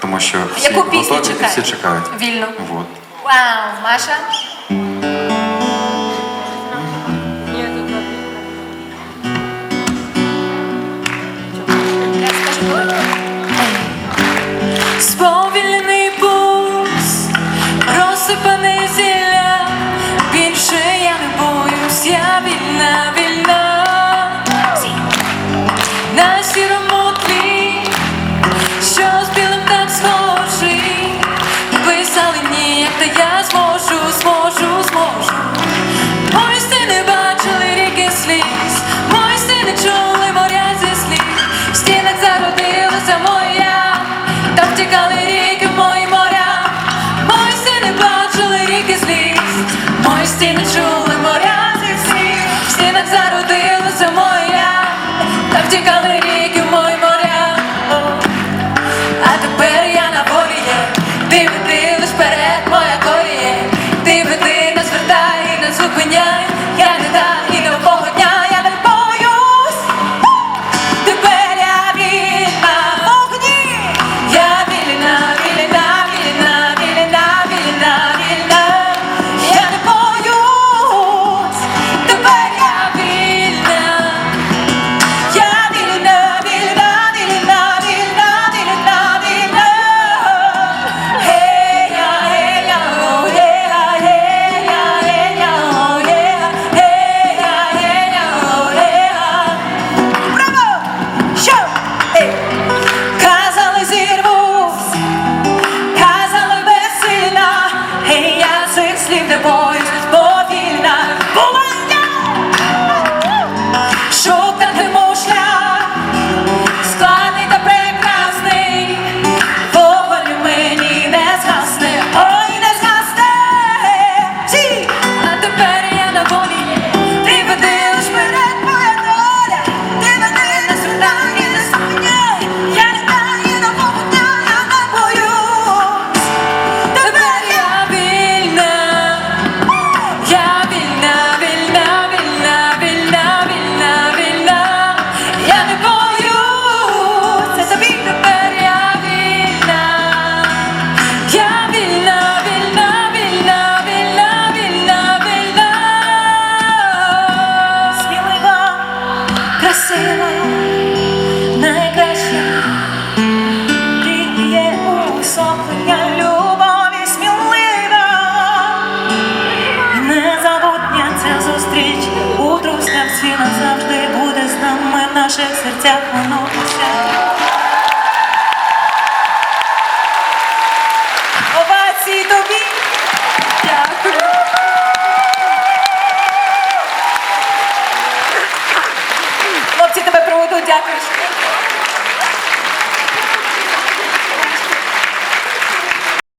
Тому що всі Яку готові пісню і всі чекають? чекають. Вільно. Вот. Вау, Маша. Я скажу. мудростям всі назавжди буде з нами наше серця, воно посяде.